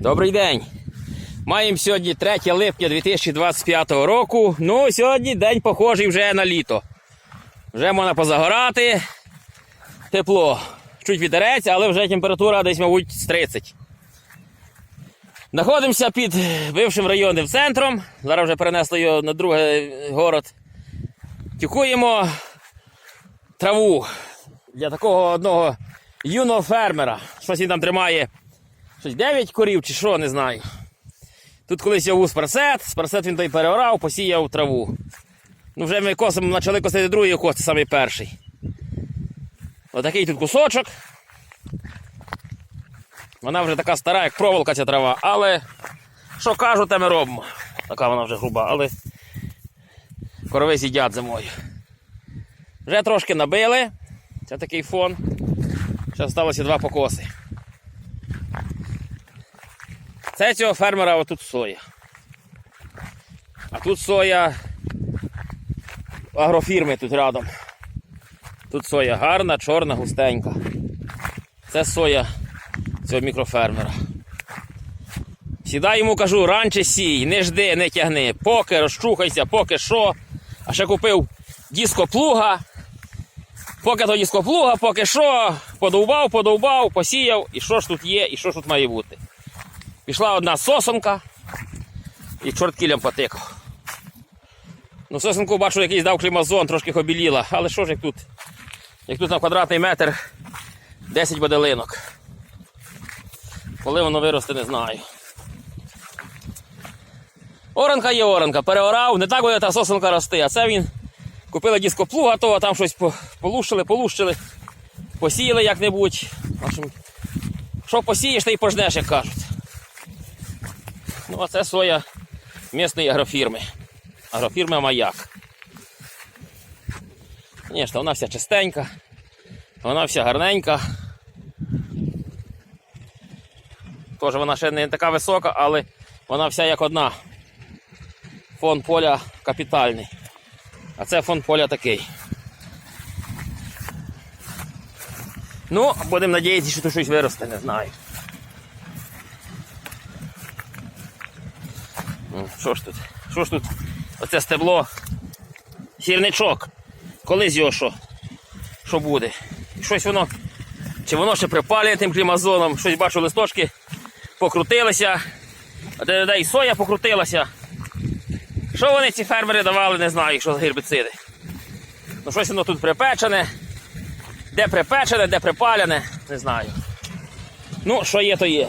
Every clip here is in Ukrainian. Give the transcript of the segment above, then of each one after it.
Добрий день. Маємо сьогодні 3 липня 2025 року. Ну, сьогодні день похожий вже на літо. Вже можна позагорати. Тепло. Чуть вітерець, але вже температура десь, мабуть, з 30. Знаходимося під бившим районним центром. Зараз вже перенесли його на другий город. Тюкуємо траву для такого одного юного фермера. Щось він там тримає. Щось 9 корів чи що, не знаю. Тут колись я був спарсет, спарсет він той переорав, посіяв траву. Ну вже ми косимо, почали косити другий кос, самий перший. Отакий тут кусочок. Вона вже така стара, як проволока ця трава, але що кажу, те ми робимо. Така вона вже груба, але корови з'їдять зимою. Вже трошки набили. Це такий фон. Ще залишилося два покоси. Це цього фермера отут соя. А тут соя агрофірми тут рядом. Тут соя гарна, чорна, густенька. Це соя цього мікрофермера. Сідай йому кажу, раніше сій, не жди, не тягни, поки розчухайся, поки що. А ще купив дископлуга. Поки то дископлуга, поки що, подовбав, подовбав, посіяв, і що ж тут є, і що ж тут має бути. Пішла одна сосонка і чорт кілям потикав. Ну, сосенку бачу, якийсь дав клімазон, трошки обіліла, але що ж як тут? Як тут на квадратний метр 10 боделинок. Коли воно виросте, не знаю. Оранка є оранка, переорав, не так буде та сосенка рости, а це він купили дископлуга, того там щось по- полущили, полущили, посіяли як-небудь. Що посієш, то й пожнеш, як кажуть. Ну, а це соя місної агрофірми. Агрофірма Маяк. Звісно, вона вся чистенька, вона вся гарненька. Тож вона ще не така висока, але вона вся як одна. Фон поля капітальний. А це фон поля такий. Ну, будемо надіятися, що тут щось виросте, не знаю. Ну, Що ж тут? Що ж тут? Оце стебло. Сірничок. Колись його що? Що буде? Щось воно. Чи воно ще припалює тим клімазоном? Щось бачу, листочки покрутилися. А де і соя покрутилася. Що вони ці фермери давали, не знаю, що за гербіциди. Ну щось воно тут припечене. Де припечене, де припалене, не знаю. Ну, що є, то є.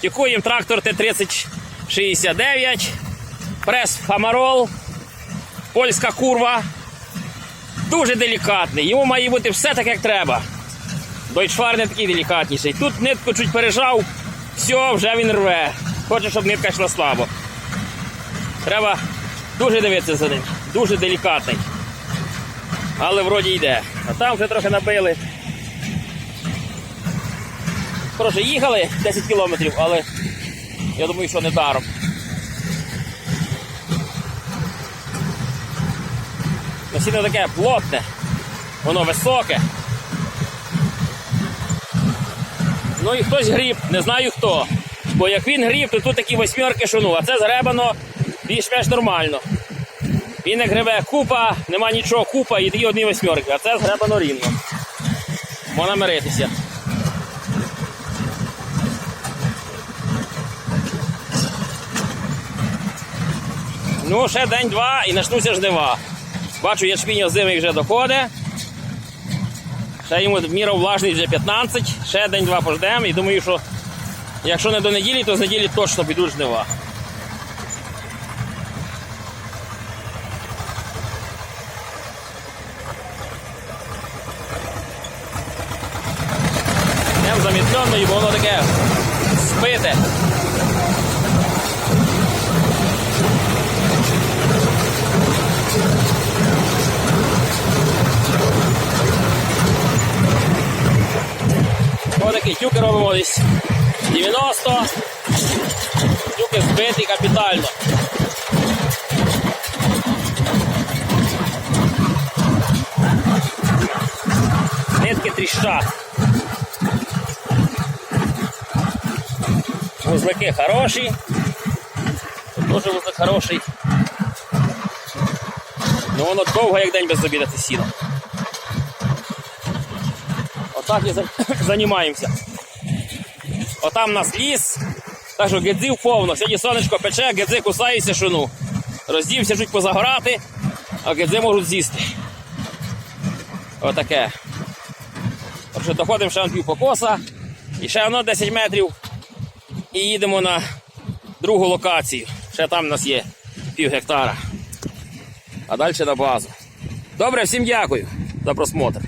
Тікуємо трактор Т-3069, прес Фамарол, польська курва. Дуже делікатний. Йому має бути все так, як треба. Дойчфар не такий делікатніший. Тут нитку чуть пережав, все, вже він рве. Хоче, щоб нитка йшла слабо. Треба дуже дивитися за ним. Дуже делікатний. Але вроді йде. А там вже трохи набили. Коротше, їхали 10 кілометрів, але я думаю, що не даром. Насіння таке плотне, воно високе. Ну і хтось гріб, не знаю хто. Бо як він гріб, то тут такі восьмерки шуну, а це згребано більш-менш нормально. Він як гребе купа, нема нічого, купа і дві одні восьмерки, а це згребано рівно. Можна миритися. Ну, ще день-два і почнуться жнива. Бачу, ячмінь озимий вже доходить. Ще йому міра влажність вже 15, ще день-два пождемо і думаю, що якщо не до неділі, то з неділі точно підуть жнива. Йдемо замітлено, бо воно таке спите. Ось такий тюки робимо десь 90. Тюки збиті капітально. Нитки тріщать. Вузлики хороші. Тут теж вузлик хороший. Ну воно довго як день без обіду це Отак і займаємося. Отам у нас ліс. Так що гедзів повно. Сьогодні сонечко пече, гедзи кусаються шуну. Роздівся жуть позагорати, а гедзи можуть з'їсти. Отаке. Так що доходимо ще на пів покоса. І ще воно 10 метрів. І їдемо на другу локацію. Ще там у нас є пів гектара. А далі на базу. Добре, всім дякую за просмотр.